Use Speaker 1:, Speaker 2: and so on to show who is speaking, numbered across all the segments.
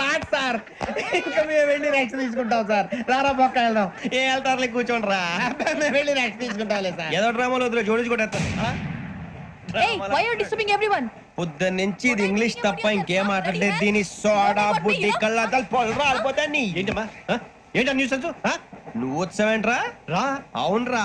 Speaker 1: Lot sir. ఇంకా మేము వెళ్ళి రెస్ట్ తీసుకుంటాం సార్. రారా పక్క వెళ్దాం.
Speaker 2: ఏ వెళ్తారులే కూర్చోండి రా.
Speaker 1: మేము వెళ్ళి రెస్ట్ తీసుకుంటాంలే సార్.
Speaker 2: ఏదో డ్రామాలో వదిలే జోడించుకుంటా
Speaker 3: Hey, why are you disturbing everyone?
Speaker 2: పొద్దున్న నుంచి ఇది ఇంగ్లీష్ తప్ప ఇంకేం మాట్లాడే దీని సోడా బుడ్డి కళ్ళ పొలం రాలిపోతా నీ ఏంటమ్మా? ఏంటా న్యూస్ నువ్వు వచ్చావేంట్రా? రా. అవునరా.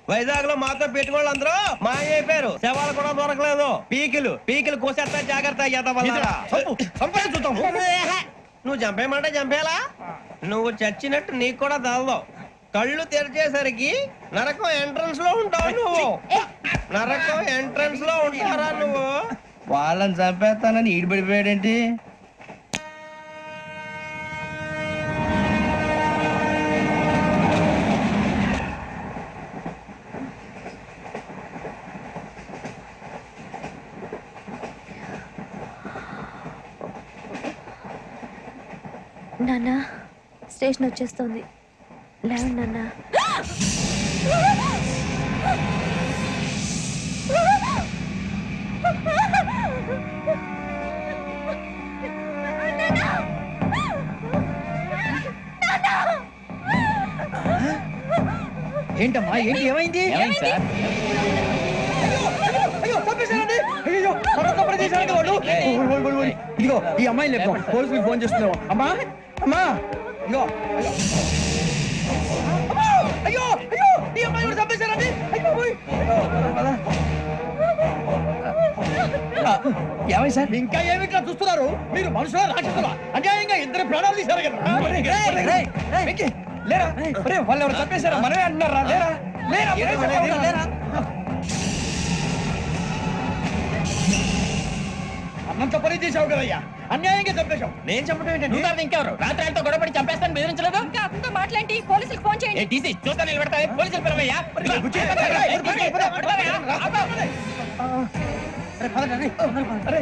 Speaker 2: వైజాగ్లో మాతో పెట్టుకోళ్ళు అందరూ మాయైపోయారు శవాలు కూడా దొరకలేదు. పీకిలు పీకిలు కోసేస్తా జాగ్రత్త ఎదవల్లారా. నువ్వు చంపేయమంటే చంపేలా నువ్వు చచ్చినట్టు నీకు కూడా తగదు కళ్ళు తెరిచేసరికి నరకం ఎంట్రన్స్లో ఉంటావు నువ్వు. నరకం ఎంట్రన్స్లో ఉంటారా నువ్వు?
Speaker 1: వాళ్ళని చంపేస్తానని ఈడిపడిపోయాడేంటి?
Speaker 3: నాన్న. స్టేషన్ వచ్చేస్తుంది. లేవండి నాన్న.
Speaker 1: ఏంటమ్మా? ఏంటి? ఏమైంది? సార్. ఇదిగో ఈ అమ్మాయిని లేపు పోలీసులకు ఫోన్ చేస్తున్నావు అమ్మా? అమ్మా! అయ్యో. అమ్మా! అయ్యో! అయ్యో! ఈ అమ్మాయి కూడా చంపేశారండి అయ్యో! ఏమైంది సార్? ఇంకా ఏమిట్లా చూస్తున్నారు? మీరు మనుషుల రాక్షసులా? అన్యాయంగా ఇద్దరు ప్రాణాలు తీశారు కదా? లేరా? వాళ్ళు ఎవరు చంపేశారా మనమే అంటున్నారా లేరా? లేరా? అన్నంత పని చేసావు కదయ్యా అన్యాయంగా చంపేశావు
Speaker 2: నేను చెప్పడం ఏంటంటే
Speaker 1: నువ్వు కాదు ఇంకెవరు రాత్రి ఆయనతో గొడవపడి చంపేస్తాను బెదిరించలేదు
Speaker 3: ఇంకా అతనితో మాట్లాడి పోలీసులకు ఫోన్ చేయండి
Speaker 1: టీసీ చూస్తా నిలబెడతా పోలీసులు పిలవయ్యా అరే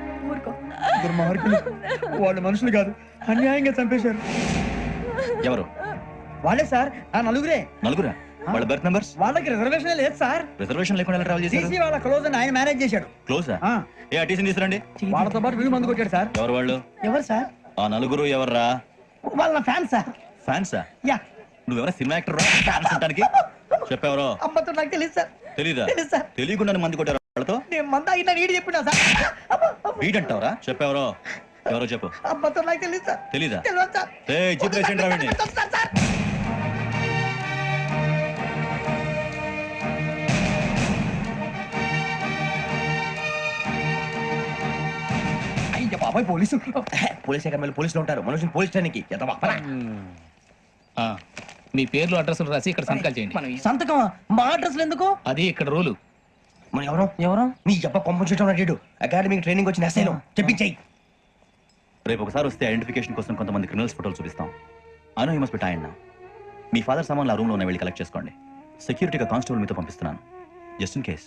Speaker 1: దుర్మార్గులు వాళ్ళు మనుషులు కాదు. అన్యాయంగా చంపేశారు.
Speaker 4: ఎవరు?
Speaker 1: వాళ్ళే సార్. ఆ నలుగురే.
Speaker 4: నలుగురా? వాళ్ళ బర్త్ నంబర్స్?
Speaker 1: వాళ్ళకి రిజర్వేషన్ లేదు సార్.
Speaker 4: రిజర్వేషన్ లేకుండా ఎలా ట్రావెల్
Speaker 1: టీసీ వాళ్ళ క్లోజ్ అని ఆయన మేనేజ్ చేశాడు.
Speaker 4: క్లోజా? ఏ టీసీని తీసుకురండి.
Speaker 1: వాళ్ళతో పాటు వీళ్ళు మందు కొట్టాడు సార్.
Speaker 4: ఎవరు వాళ్ళు?
Speaker 1: ఎవరు సార్?
Speaker 4: ఆ నలుగురు ఎవర్రా?
Speaker 1: వాళ్ళ ఫ్యాన్ సార్.
Speaker 4: ఫ్యాన్సా?
Speaker 1: యా.
Speaker 4: నువ్వెవరా సినిమా యాక్టర్ రా? ఫ్యాన్స్ అంటానికి చెప్పెవరో?
Speaker 1: అమ్మతో నాకు తెలియదు సార్.
Speaker 4: తెలీదా?
Speaker 1: తెలీదు సార్.
Speaker 4: తెలియకుండా మంది కొట్టారు వాళ్ళతో?
Speaker 1: నేను మంద అయినా నీడి చెప్పినా సార్.
Speaker 4: వీడంటావరా? చెప్పెవరో? ఎవరో చెప్పు.
Speaker 1: అమ్మతో నాకు తెలియదు సార్.
Speaker 4: తెలీదా?
Speaker 1: తెలియదు సార్.
Speaker 4: ఏ చిత్రేసేంటి రావిని
Speaker 1: సార్, సార్. అయ్య బాబాయ్ పోలీసు
Speaker 2: పోలీస్ అకాడమీలో పోలీసులు ఉంటారు. మనుషులు పోలీస్ స్టేషన్కి ఎదవా?
Speaker 5: ఆ, మీ పేర్లు అడ్రస్లు రాసి ఇక్కడ సంతకాలు చేయండి.
Speaker 6: సంతకం మా అడ్రస్ ఎందుకు?
Speaker 5: అది ఇక్కడ రూలు.
Speaker 2: మనం ఎవరు?
Speaker 6: ఎవరు?
Speaker 2: నీ అబ్బ పంపించడం నాడు అకాడమిక్ ట్రైనింగ్ వచ్చిన ఎస్ఐలో చెప్పించాయి
Speaker 4: రేపు ఒకసారి వస్తే ఐడెంటిఫికేషన్ కోసం కొంతమంది క్రిమినల్స్ ఫోటోలు చూపిస్తాం. అను బి ఆయన మీ ఫాదర్ సామాన్లు ఆ రూమ్లో ఉన్న వెళ్ళి కలెక్ట్ చేసుకోండి. సెక్యూరిటీగా కానిస్టేబుల్ మీతో పంపిస్తున్నాను. Just in case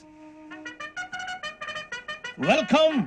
Speaker 7: welcome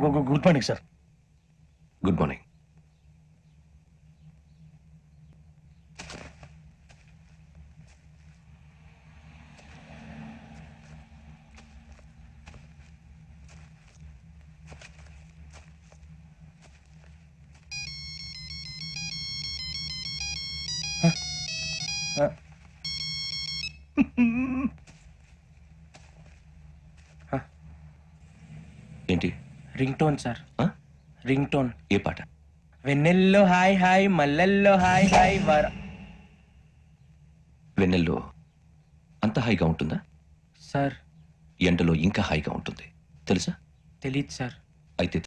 Speaker 7: Good morning sir
Speaker 2: good morning ఏంటి
Speaker 6: రింగ్ టోన్ సార్
Speaker 2: ఆ?
Speaker 6: రింగ్ టోన్
Speaker 2: ఏ పాట?
Speaker 6: వెన్నెల్లో హాయ్ హాయ్ మల్లెల్లో హాయ్ హాయ్ వర
Speaker 8: వెన్నెల్లో అంత హాయిగా ఉంటుందా?
Speaker 6: సార్.
Speaker 8: ఎండలో ఇంకా హాయిగా ఉంటుంది. తెలుసా?
Speaker 6: తెలియదు సార్.
Speaker 8: అయితే